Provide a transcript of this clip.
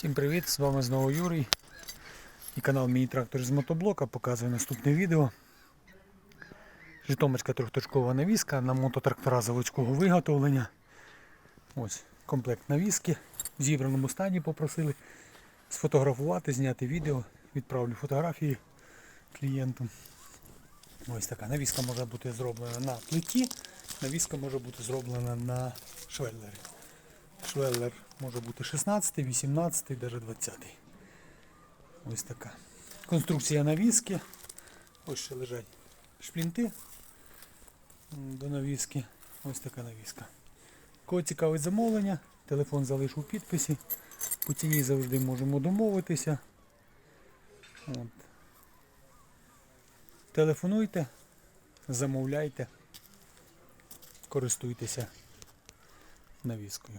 Всім привіт! З вами знову Юрій і канал Мій трактор з мотоблока показує наступне відео. Житомирська трьохточкова навіска на мототрактора заводського виготовлення. Ось комплект навіски в зібраному стані попросили сфотографувати, зняти відео. Відправлю фотографії клієнту. Ось така навіска може бути зроблена на плиті, навіска може бути зроблена на швеллері. Швеллер може бути 16, 18, навіть 20. Ось така. Конструкція навіски. Ось ще лежать шплінти до навіски. Ось така навіска. Кого цікавить замовлення, телефон залишу у підписі. По ціні завжди можемо домовитися. От. Телефонуйте, замовляйте, користуйтеся навіскою.